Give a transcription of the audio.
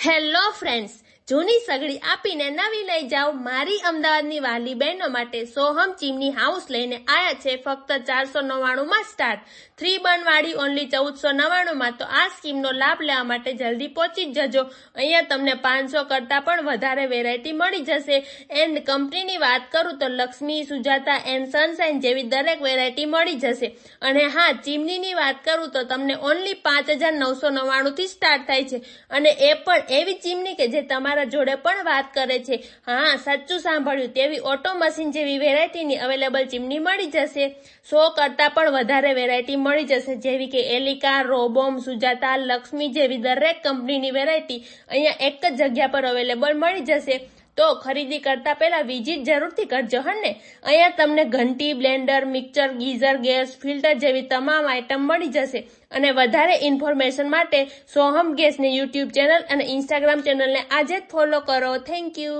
Hello friends, જૂની સગડી આપીને નવી લઈ જાઓ. મારી અમદાવાદની વાલી બહેનો માટે સોહમ ચીમની હાઉસ લઈને આયા છે. ફક્ત ચારસો નવ્વાણુંમાં સ્ટાર્ટ થ્રી બનવાળી ઓનલી ચૌદસો નવ્વાણુંમાં. તો આ સ્કીમનો લાભ લેવા માટે જલ્દી પહોંચી જજો. અહીંયા તમને પાંચસો કરતાં પણ વધારે વેરાયટી મળી જશે. એન્ડ કંપનીની વાત કરું તો લક્ષ્મી, સુજાતા એન્ડ સનસાઇન જેવી દરેક વેરાયટી મળી જશે. અને હા, ચીમનીની વાત કરું તો તમને ઓનલી પાંચ હજાર નવસો નવ્વાણુંથી સ્ટાર્ટ થાય છે. અને એ પણ એવી ચીમની કે જે તમારા જોડે પણ વાત કરે છે. હા, સાચું સાંભળ્યું. તેવી ઓટો મશીન જેવી વેરાયટીની અવેલેબલ ચીમની મળી જશે. સો કરતાં પણ વધારે વેરાયટી મળી જશે. જેવી કે એલિકા, રોબોમ, સુજાતા, લક્ષ્મી જેવી દરેક કંપનીની વેરાયટી અહીંયા એક જ જગ્યા પર અવેલેબલ મળી જશે. તો ખરીદી કરતા પહેલા વિઝિટ જરૂરથી કરજો, હને? અહીંયા તમને ઘંટી, blender, mixer, geyser, gas, filter જેવી તમામ આઇટમ મળી જશે. અને વધારે ઇન્ફોર્મેશન માટે સોહમ ગેસની યુટ્યુબ ચેનલ અને ઇન્સ્ટાગ્રામ ચેનલને આજે જ ફોલો કરો. Thank you